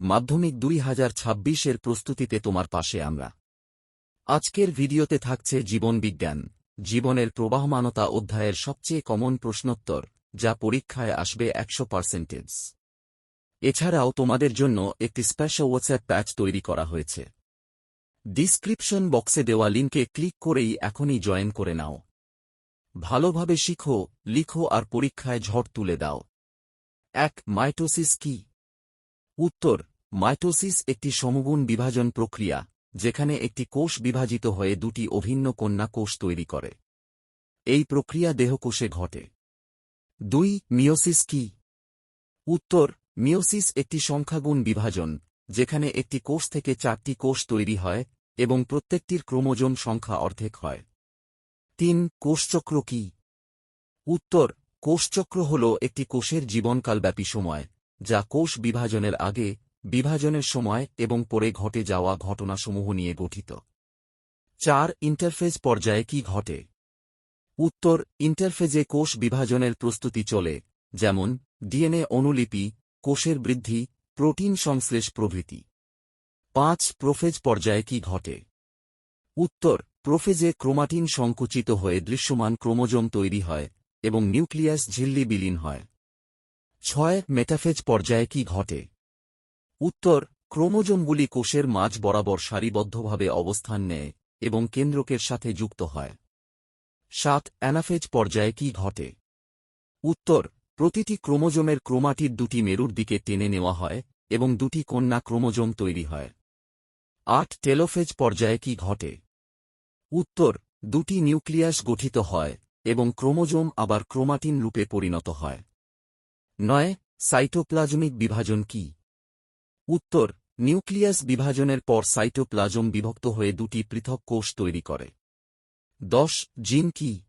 মাধ্যমিক দুই হাজার ছাব্বিশের প্রস্তুতিতে তোমার পাশে আমরা। আজকের ভিডিওতে থাকছে জীবন বিজ্ঞান, জীবনের প্রবাহমানতা অধ্যায়ের সবচেয়ে কমন প্রশ্নোত্তর, যা পরীক্ষায় আসবে একশো পার্সেন্টেজ। এছাড়াও তোমাদের জন্য একটি স্পেশাল হোয়াটসঅ্যাপ প্যাচ তৈরি করা হয়েছে। ডিসক্রিপশন বক্সে দেওয়া লিঙ্কে ক্লিক করেই এখনই জয়েন করে নাও। ভালোভাবে শিখো, লিখো আর পরীক্ষায় ঝড় তুলে দাও। এক, মাইটোসিস কি? উত্তর মাইটোসিস একটি সমগুণ বিভাজন প্রক্রিয়া, যেখানে একটি কোষ বিভাজিত হয়ে দুটি অভিন্ন কন্যা কোষ তৈরি করে। এই প্রক্রিয়া দেহকোষে ঘটে। দুই মিওসিস কি? উত্তর মিওসিস একটি সংখ্যাগুণ বিভাজন, যেখানে একটি কোষ থেকে চারটি কোষ তৈরি হয় এবং প্রত্যেকটির ক্রোমোজোম সংখ্যা অর্ধেক হয়। তিন, কোষচক্র কি? উত্তর, কোষচক্র হল একটি কোষের জীবনকালব্যাপী সময়, যা কোষ বিভাজনের আগে বিভাজনের সময় এবং পরে ঘটে যাওয়া ঘটনাসমূহ নিয়ে গঠিত। চার ইন্টারফেজ পর্যায়ে কি ঘটে? উত্তর ইন্টারফেজে কোষ বিভাজনের প্রস্তুতি চলে, যেমন ডিএনএ অনুলিপি, কোষের বৃদ্ধি, প্রোটিন সংশ্লেষ প্রভৃতি। পাঁচ, প্রোফেজ পর্যায়ে কি ঘটে? উত্তর, প্রোফেজে ক্রোমাটিন সংকুচিত হয়ে দৃশ্যমান ক্রোমোজোম তৈরি হয় এবং নিউক্লিয়াস ঝিল্লি বিলীন হয়। ছয়, মেটাফেজ পর্যায়ে কি ঘটে? উত্তর, ক্রোমোজোমগুলি কোষের মাঝ বরাবর সারিবদ্ধভাবে অবস্থান নেয় এবং কেন্দ্রকের সাথে যুক্ত হয়। সাত, অ্যানাফেজ পর্যায়ে কি ঘটে? উত্তর, প্রতিটি ক্রোমোজোমের ক্রোমাটির দুটি মেরুর দিকে টেনে নেওয়া হয় এবং দুটি কন্যা ক্রোমোজোম তৈরি হয়। আট, টেলোফেজ পর্যায়ে কি ঘটে? উত্তর, দুটি নিউক্লিয়াস গঠিত হয় এবং ক্রোমোজোম আবার ক্রোমাটিন রূপে পরিণত হয়। নয়, সাইটোপ্লাজমিক বিভাজন কি? উত্তর, নিউক্লিয়াস বিভাজনের পর সাইটোপ্লাজম বিভক্ত হয়ে দুটি পৃথক কোষ তৈরি করে। দশ, জিন কি?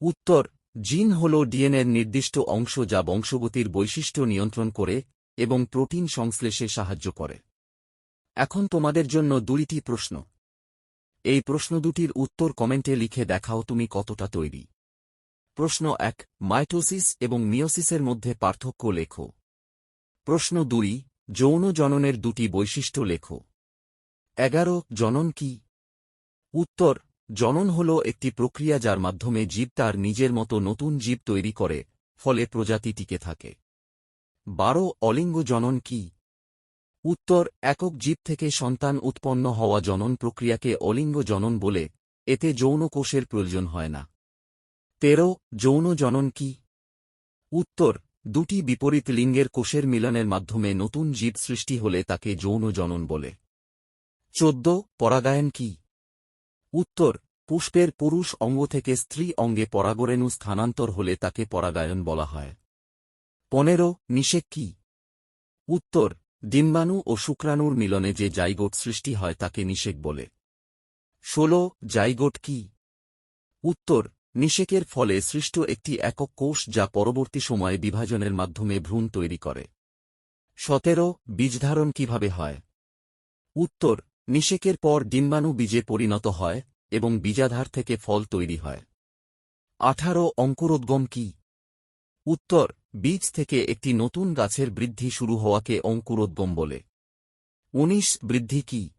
উত্তর, জিন হল ডিএনএর নির্দিষ্ট অংশ যা বংশগতির বৈশিষ্ট্য নিয়ন্ত্রণ করে এবং প্রোটিন সংশ্লেষে সাহায্য করে। এখন তোমাদের জন্য দুইটি প্রশ্ন। এই প্রশ্ন দুটির উত্তর কমেন্টে লিখে দেখাও তুমি কতটা তৈরি। প্রশ্ন এক, মাইটোসিস এবং মিওসিসের মধ্যে পার্থক্য লেখো। প্রশ্ন দুই যৌন জননের দুটি বৈশিষ্ট্য লেখ। এগারো, জনন কি? উত্তর, জনন হল একটি প্রক্রিয়া যার মাধ্যমে জীব তার নিজের মতো নতুন জীব তৈরি করে, ফলে প্রজাতি টিকে থাকে। বারো, অলিঙ্গ জনন কি? উত্তর, একক জীব থেকে সন্তান উৎপন্ন হওয়া জনন প্রক্রিয়াকে অলিঙ্গ জনন বলে, এতে যৌন কোষের প্রয়োজন হয় না। তেরো, যৌন জনন কি? উত্তর দুটি বিপরীত লিঙ্গের কোষের মিলনের মাধ্যমে নতুন জীব সৃষ্টি হলে তাকে যৌন জনন বলে। চোদ্দ, পরাগায়ন কি? উত্তর, পুষ্পের পুরুষ অঙ্গ থেকে স্ত্রী অঙ্গে পরাগরেণু স্থানান্তর হলে তাকে পরাগায়ন বলা হয়। পনেরো, নিষেক কি? উত্তর, ডিম্বাণু ও শুক্রাণুর মিলনে যে জাইগোট সৃষ্টি হয় তাকে নিষেক বলে। ষোল, জাইগোট কি? উত্তর নিষেকের ফলে সৃষ্ট একটি একক কোষ যা পরবর্তী সময়ে বিভাজনের মাধ্যমে ভ্রূণ তৈরি করে। সতেরো বীজধারণ কীভাবে হয়? উত্তর, নিষেকের পর ডিম্বাণু বীজে পরিণত হয় এবং বীজাধার থেকে ফল তৈরি হয়। আঠারো, অঙ্কুরোদ্গম কি? উত্তর, বীজ থেকে একটি নতুন গাছের বৃদ্ধি শুরু হওয়াকে অঙ্কুরোদ্গম বলে। উনিশ, বৃদ্ধি কি?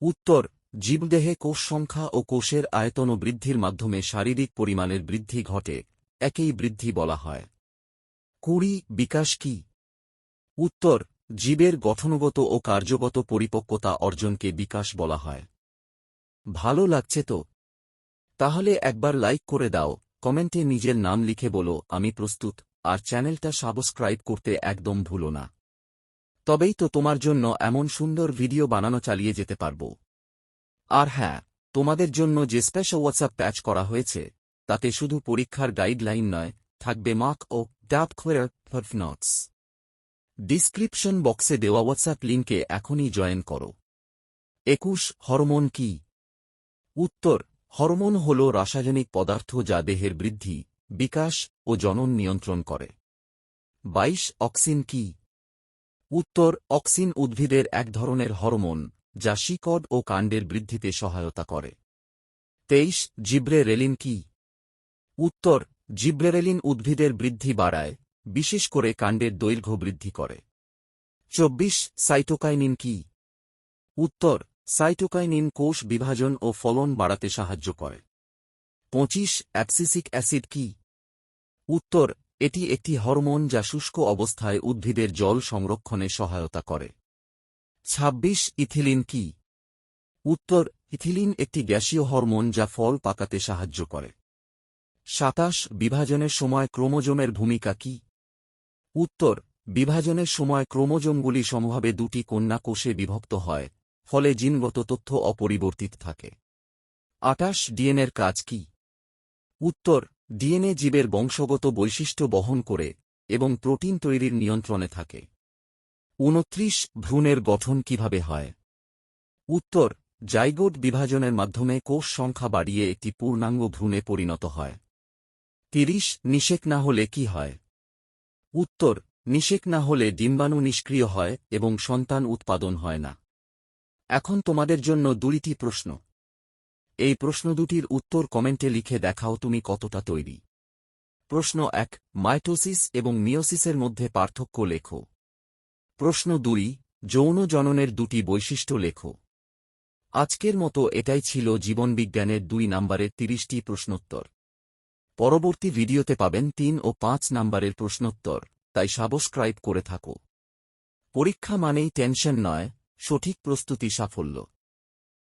উত্তর জীবদেহে কোষ সংখ্যা ও কোষের আয়তন বৃদ্ধির মাধ্যমে শারীরিক পরিমাণের বৃদ্ধি ঘটে, একেই বৃদ্ধি বলা হয়। কুড়ি, বিকাশ কি? উত্তর, জীবের গঠনগত ও কার্যগত পরিপক্কতা অর্জনকে বিকাশ বলা হয়। ভালো লাগছে তো? তাহলে একবার লাইক করে দাও, কমেন্টে নিজের নাম লিখে বলো, আমি প্রস্তুত, আর চ্যানেলটা সাবস্ক্রাইব করতে একদম ভুলো না। তবেই তো তোমার জন্য এমন সুন্দর ভিডিও বানানো চালিয়ে যেতে পারব। আর হ্যাঁ তোমাদের জন্য যে স্পেশাল হোয়াটসঅ্যাপ প্যাচ করা হয়েছে, তাতে শুধু পরীক্ষার গাইডলাইন নয়, থাকবে মার্ক ও ডাপ ক্লিয়ার ডিসক্রিপশন বক্সে দেওয়া হোয়াটসঅ্যাপ লিঙ্কে এখনই জয়েন করো। একুশ হরমোন কি? উত্তর হরমোন হল রাসায়নিক পদার্থ যা দেহের বৃদ্ধি, বিকাশ ও জনন নিয়ন্ত্রণ করে। বাইশ অক্সিন কি? উত্তর অক্সিন উদ্ভিদের এক ধরনের হরমোন যা শিকড় ও কাণ্ডের বৃদ্ধিতে সহায়তা করে। তেইশ, জিব্রে রেলিন কি? উত্তর জিব্রেরেলিন উদ্ভিদের বৃদ্ধি বাড়ায়, বিশেষ করে কাণ্ডের দৈর্ঘ্য বৃদ্ধি করে। চব্বিশ, সাইটোকাইনিন কি? উত্তর, সাইটোকাইনিন কোষ বিভাজন ও ফলন বাড়াতে সাহায্য করে। পঁচিশ, অ্যাপসিসিক অ্যাসিড কি? উত্তর, এটি একটি হরমোন যা শুষ্ক অবস্থায় উদ্ভিদের জল সংরক্ষণে সহায়তা করে। ২৬ ইথিলিন কি? উত্তর, ইথিলিন একটি গ্যাসীয় হরমোন যা ফল পাকাতে সাহায্য করে। সাতাশ, বিভাজনের সময় ক্রোমোজোমের ভূমিকা কি? উত্তর, বিভাজনের সময় ক্রোমোজোমগুলি সমভাবে দুটি কন্যা কোষে বিভক্ত হয়, ফলে জিনগত তথ্য অপরিবর্তিত থাকে। আটাশ, ডিএনএর কাজ কি? উত্তর, ডিএনএ জীবের বংশগত বৈশিষ্ট্য বহন করে এবং প্রোটিন তৈরির নিয়ন্ত্রণে থাকে। উনত্রিশ, ভ্রূণের গঠন কীভাবে হয়? উত্তর, জাইগোট বিভাজনের মাধ্যমে কোষ সংখ্যা বাড়িয়ে একটি পূর্ণাঙ্গ ভ্রূণে পরিণত হয়। তিরিশ, নিষেক না হলে কি হয়? উত্তর, নিষেক না হলে ডিম্বাণু নিষ্ক্রিয় হয় এবং সন্তান উৎপাদন হয় না। এখন তোমাদের জন্য দুইটি প্রশ্ন। এই প্রশ্ন দুটির উত্তর কমেন্টে লিখে দেখাও তুমি কতটা তৈরি। প্রশ্ন এক, মাইটোসিস এবং মিওসিসের মধ্যে পার্থক্য লেখো। প্রশ্ন দুই, যৌন জননের দুটি বৈশিষ্ট্য লেখো। আজকের মতো এটাই ছিল জীবনবিজ্ঞানের দুই নম্বরের তিরিশটি প্রশ্নোত্তর। পরবর্তী ভিডিওতে পাবেন তিন ও পাঁচ নম্বরের প্রশ্নোত্তর, তাই সাবস্ক্রাইব করে থাকো। পরীক্ষা মানেই টেনশন নয়, সঠিক প্রস্তুতি সাফল্য।